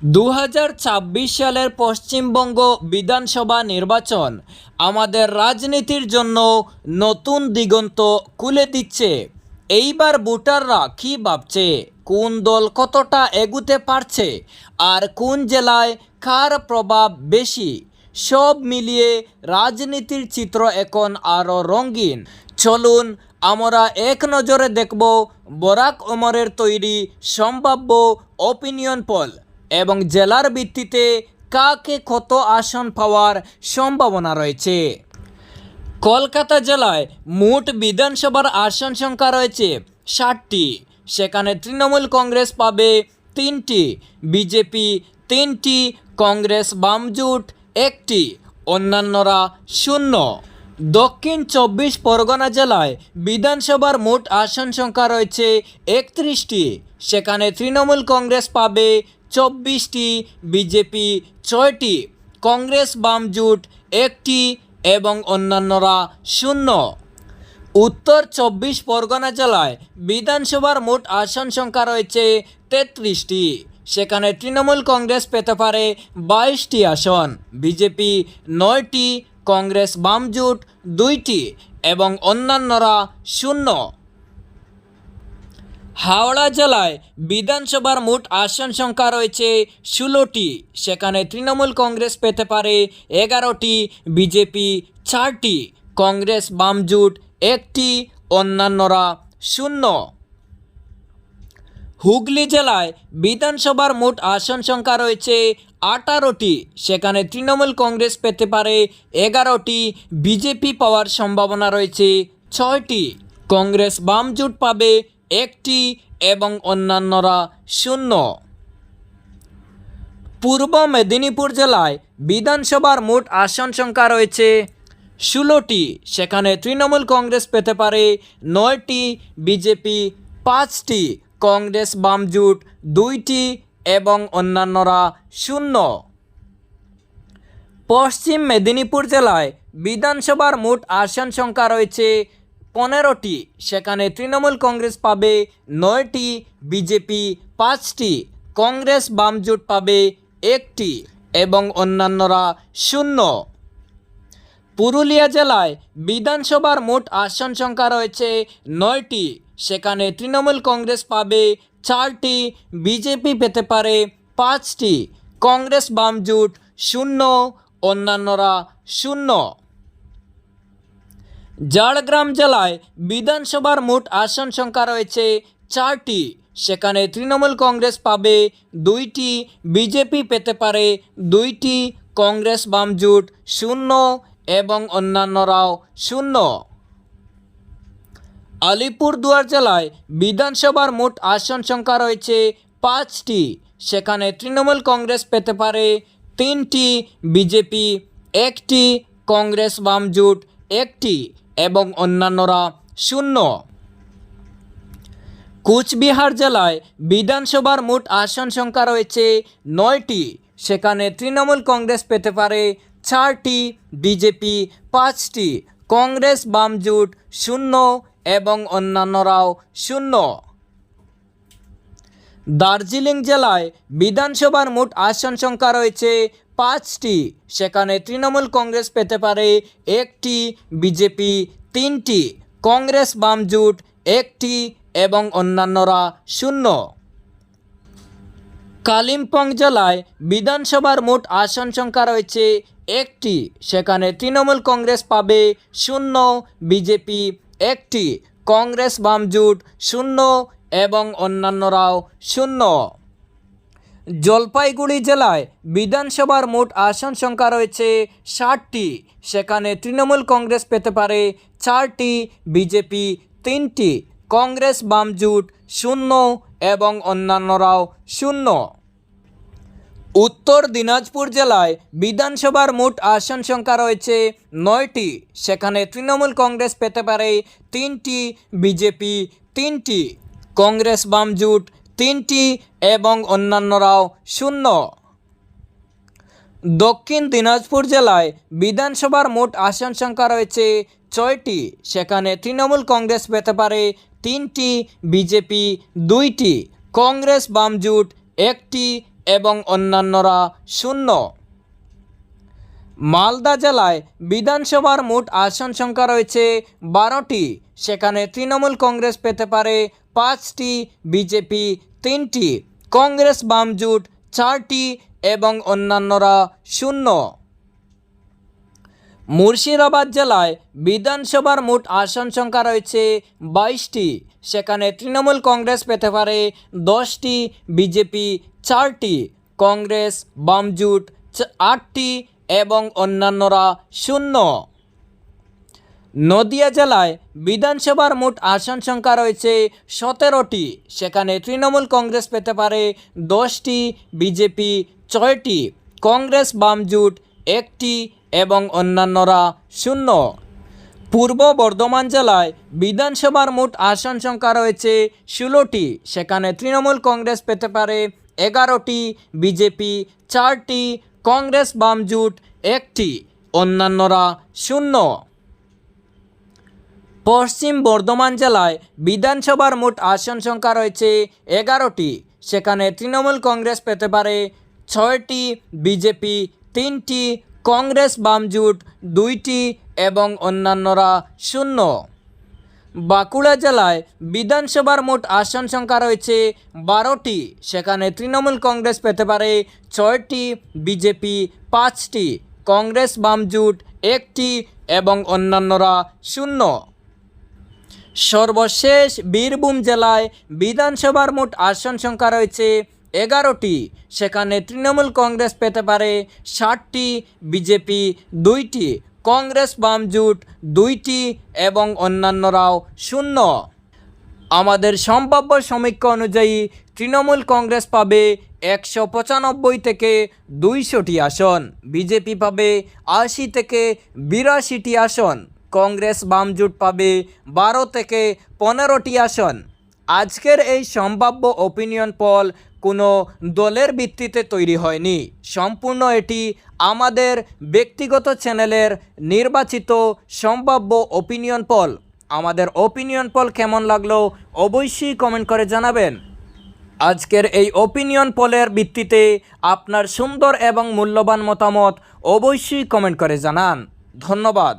দু হাজার ছাব্বিশ সালের পশ্চিমবঙ্গ বিধানসভা নির্বাচন আমাদের রাজনীতির জন্য নতুন দিগন্ত খুলে দিচ্ছে। এইবার ভোটাররা কী ভাবছে? কোন দল কতটা এগুতে পারছে? আর কোন জেলায় কার প্রভাব বেশি? সব মিলিয়ে রাজনীতির চিত্র এখন আরও রঙিন। চলুন আমরা এক নজরে দেখব বরাক ওমরের তৈরি সম্ভাব্য অপিনিয়ন পোল এবং জেলার ভিত্তিতে কাকে কত আসন পাওয়ার সম্ভাবনা রয়েছে। কলকাতা জেলায় মোট বিধানসভার আসন সংখ্যা রয়েছে ষাটটি। সেখানে তৃণমূল কংগ্রেস পাবে তিনটি, বিজেপি তিনটি, কংগ্রেস বামজুট একটি, অন্যান্যরা শূন্য। দক্ষিণ চব্বিশ পরগনা জেলায় বিধানসভার মোট আসন সংখ্যা রয়েছে একত্রিশটি। সেখানে তৃণমূল কংগ্রেস পাবে চব্বিশটি বিজেপি, ছয়টি কংগ্রেস বামজোট একটি এবং অন্যান্যরা শূন্য। উত্তর চব্বিশ পরগনা জেলায় বিধানসভার মোট আসন সংখ্যা রয়েছে তেত্রিশটি। সেখানে তৃণমূল কংগ্রেস পেতে পারে বাইশটি আসন। বিজেপি নয়টি, কংগ্রেস বামজোট দুইটি এবং অন্যান্যরা শূন্য। হাওড়া জেলায় বিধানসভার মোট আসন সংখ্যা রয়েছে ষোলোটি। সেখানে তৃণমূল কংগ্রেস পেতে পারে এগারোটি, বিজেপি চারটি, কংগ্রেস বামজুট একটি, অন্যান্যরা শূন্য। হুগলি জেলায় বিধানসভার মোট আসন সংখ্যা রয়েছে আঠারোটি। সেখানে তৃণমূল কংগ্রেস পেতে পারে এগারোটি, বিজেপি পাওয়ার সম্ভাবনা রয়েছে ছয়টি। কংগ্রেস বামজুট পাবে একটি এবং অন্যান্যরা শূন্য। পূর্ব মেদিনীপুর জেলায় বিধানসভার মোট আসন সংখ্যা রয়েছে ষোলোটি। সেখানে তৃণমূল কংগ্রেস পেতে পারে নয়টি, বিজেপি পাঁচটি, কংগ্রেস বামজোট দুইটি এবং অন্যান্যরা শূন্য। পশ্চিম মেদিনীপুর জেলায় বিধানসভার মোট আসন সংখ্যা রয়েছে পনেরোটি, সেখানে তৃণমূল কংগ্রেস পাবে নয়টি, বিজেপি পাঁচটি, কংগ্রেস বামজোট পাবে একটি এবং অন্যান্যরা শূন্য। পুরুলিয়া জেলায় বিধানসভার মোট আসন সংখ্যা রয়েছে নয়টি, সেখানে তৃণমূল কংগ্রেস পাবে চারটি, বিজেপি পেতে পারে পাঁচটি, কংগ্রেস বামজোট শূন্য, অন্যান্যরা শূন্য। ঝাড়গ্রাম জেলায় বিধানসভার মোট আসন সংখ্যা রয়েছে চারটি। সেখানে তৃণমূল কংগ্রেস পাবে দুইটি, বিজেপি পেতে পারে দুইটি, কংগ্রেস বামজোট শূন্য এবং অন্যান্যরাও শূন্য। আলিপুরদুয়ার জেলায় বিধানসভার মোট আসন সংখ্যা রয়েছে পাঁচটি। সেখানে তৃণমূল কংগ্রেস পেতে পারে তিনটি, বিজেপি একটি, কংগ্রেস বামজোট একটি। এবং অন্যান্যরা শূন্য। কুচবিহার জেলায় বিধানসভার মোট আসন সংখ্যা রয়েছে নয়টি। সেখানে তৃণমূল কংগ্রেস পেতে পারে চারটি, বিজেপি পাঁচটি, কংগ্রেস বামজুট শূন্য এবং অন্যান্যরাও শূন্য। দার্জিলিং জেলায় বিধানসভার মোট আসন সংখ্যা রয়েছে পাঁচটি, সেখানে তৃণমূল কংগ্রেস পেতে পারে একটি, বিজেপি তিনটি, কংগ্রেস বামজুট একটি এবং অন্যান্যরা শূন্য। কালিম্পং জেলায় বিধানসভার মোট আসন সংখ্যা রয়েছে একটি, সেখানে তৃণমূল কংগ্রেস পাবে শূন্য, বিজেপি একটি, কংগ্রেস বামজুট শূন্য এবং অন্যান্যরাও শূন্য। জলপাইগুড়ি জেলায় বিধানসভার মোট আসন সংখ্যা রয়েছে ষাটটি। সেখানে তৃণমূল কংগ্রেস পেতে পারে চারটি, বিজেপি তিনটি, কংগ্রেস বামজুট শূন্য এবং অন্যান্যরাও শূন্য। উত্তর দিনাজপুর জেলায় বিধানসভার মোট আসন সংখ্যা রয়েছে নয়টি। সেখানে তৃণমূল কংগ্রেস পেতে পারে তিনটি, বিজেপি তিনটি, কংগ্রেস বামজোট তিনটি এবং অন্যান্যরাও শূন্য। দক্ষিণ দিনাজপুর জেলায় বিধানসভার মোট আসন সংখ্যা রয়েছে ছয়টি। সেখানে তৃণমূল কংগ্রেস পেতে পারে তিনটি, বিজেপি দুইটি, কংগ্রেস বামজুট একটি এবং অন্যান্যরা শূন্য। মালদা জেলায় বিধানসভার মোট আসন সংখ্যা রয়েছে বারোটি। সেখানে তৃণমূল কংগ্রেস পেতে পারে পাঁচটি, বিজেপি তিনটি, কংগ্রেস বামজোট চারটি এবং অন্যান্যরা শূন্য। মুর্শিদাবাদ জেলায় বিধানসভার মোট আসন সংখ্যা রয়েছে বাইশটি। সেখানে তৃণমূল কংগ্রেস পেতে পারে দশটি, বিজেপি চারটি, কংগ্রেস বামজুট আটটি এবং অন্যান্যরা শূন্য। নদিয়া জেলায় বিধানসভার মোট আসন সংখ্যা রয়েছে সতেরোটি। সেখানে তৃণমূল কংগ্রেস পেতে পারে দশটি, বিজেপি ছয়টি, কংগ্রেস বামজুট একটি এবং অন্যান্যরা শূন্য। পূর্ব বর্ধমান জেলায় বিধানসভার মোট আসন সংখ্যা রয়েছে ষোলোটি। সেখানে তৃণমূল কংগ্রেস পেতে পারে এগারোটি, বিজেপি চারটি কংগ্রেস বামজোট একটি, অন্যান্যরা শূন্য। পশ্চিম বর্ধমান জেলায় বিধানসভার মোট আসন সংখ্যা রয়েছে এগারোটি। সেখানে তৃণমূল কংগ্রেস পেতে পারে ছয়টি, বিজেপি তিনটি, কংগ্রেস বামজুট দুইটি এবং অন্যান্যরা শূন্য। বাঁকুড়া জেলায় বিধানসভার মোট আসন সংখ্যা রয়েছে বারোটি। সেখানে তৃণমূল কংগ্রেস পেতে পারে ছয়টি, বিজেপি পাঁচটি, কংগ্রেস বামজুট একটি এবং অন্যান্যরা শূন্য। সর্বশেষ বীরভূম জেলায় বিধানসভার মোট আসন সংখ্যা রয়েছে এগারোটি। সেখানে তৃণমূল কংগ্রেস পেতে পারে ষাটটি, বিজেপি দুইটি কংগ্রেস বামজোট দুইটি এবং অন্যান্যরাও শূন্য। আমাদের সম্ভাব্য সমীক্ষা অনুযায়ী তৃণমূল কংগ্রেস পাবে একশো পঁচানব্বই থেকে দুইশোটি আসন, বিজেপি পাবে আশি থেকে বিরাশিটি আসন, কংগ্রেস বামজোট পাবে বারো থেকে পনেরোটি আসন। আজকের এই সম্ভাব্য ওপিনিয়ন পল কোনো দলের ভিত্তিতে তৈরি হয়নি। সম্পূর্ণ এটি আমাদের ব্যক্তিগত চ্যানেলের নির্বাচিত সম্ভাব্য ওপিনিয়ন পল আমাদের ওপিনিয়ন পল কেমন লাগল অবশ্যই কমেন্ট করে জানাবেন। আজকের এই ওপিনিয়ন পোলের ভিত্তিতে আপনার সুন্দর এবং মূল্যবান মতামত অবশ্যই কমেন্ট করে জানান। ধন্যবাদ।